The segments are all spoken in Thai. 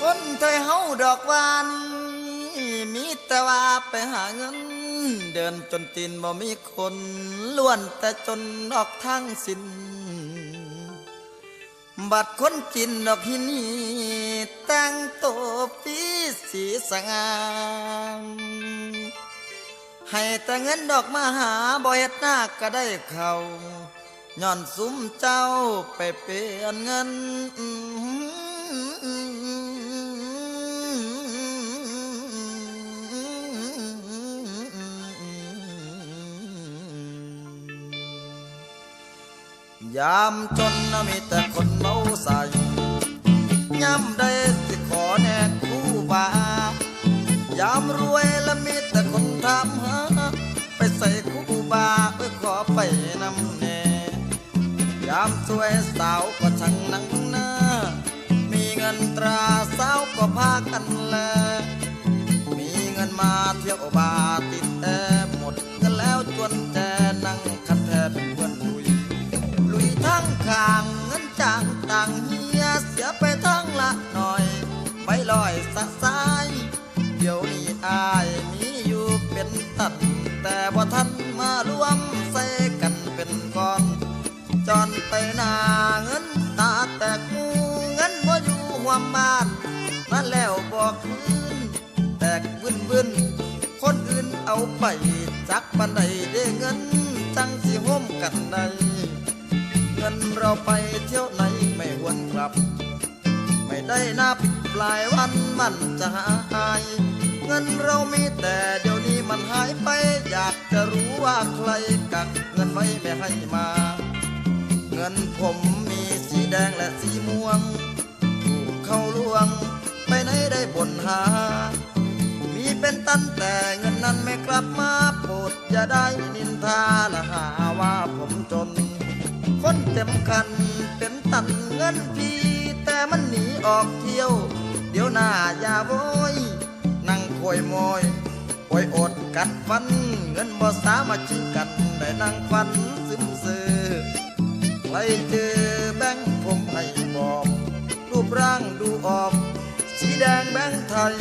คนไทยเฮาดอกวานมีแต่ว่าไปหาเงิน เดินจนตีนบ่มีคนล้วนแต่จนออกทางสิน บัดคนจินดอกหินนี่แต่งตัวปีสีสงามให้แต่เงินดอกมาหาบ่เฮ็ดหน้าก็ได้เขาย้อนซุ้มเจ้าไปเปลี่ยนเงิน ยามจนนะมีแต่คนเมาใส่ย้ำได้สิขอแน่คู่บายามรวยและมีแต่คนถามหาไปใส่คู่บาเพื่อขอไปนำแน่ยามสวยสาวก็ช่างนังหน้ามีเงินตราสาวก็พากันแลมีเงินมาเที่ยวบาร์ ลอยสะสาย เดี๋ยวนี้อายมีอยู่เป็นตันแต่ว่าท่านมารวมใส่กันเป็นกอนจอนไปหนาเงินตาแตกมูเงินบ่อยู่ห่วมบ้านนั่นแล้วบอกคืนแตกบึนบึนคนอื่นเอาไปจักบันไดได้เงินจังสิห่มกันใดเงินเราไปเที่ยวไหนไม่หวนกลับ ไม่ได้นับ ปลายวันมันจะหาย เงินเรามีแต่เดี๋ยวนี้มันหายไป อยากจะรู้ว่าใครกักเงินไว้ไม่ให้มา เงินผมมีสีแดงและสีม่วง ถูกเข้าลวง ไปไหนได้บ่นหา มีเป็นตันแต่เงินนั้นไม่กลับมาโปรดอย่าได้นินทาและหาว่าผมจน คนเต็มคันเป็นตันเงินพี่แต่มันหนีออกเที่ยว หน้าอย่าโวยนั่งคอยมอยคอยอดกัดฟัน เงินบ่สามารถชิงกันได้นั่งฟันซึมซื่อใครเจอแบงค์ผมให้บอก รูปร่างดูออก สีแดงแบงค์ไทย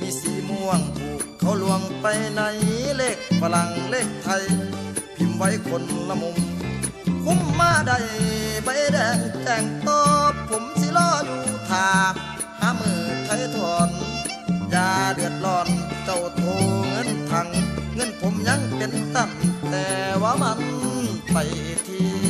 มีสีม่วงผูกเขาลวงไปในเลขฝรั่งเลขไทย พิมพ์ไว้คนละมุม คุ้มมาได้ใบแดงแจ้งตอ เดือดร้อนเจ้าโทเงินทัง เงินผมยังเป็นตั้มแต่ว่ามันไปที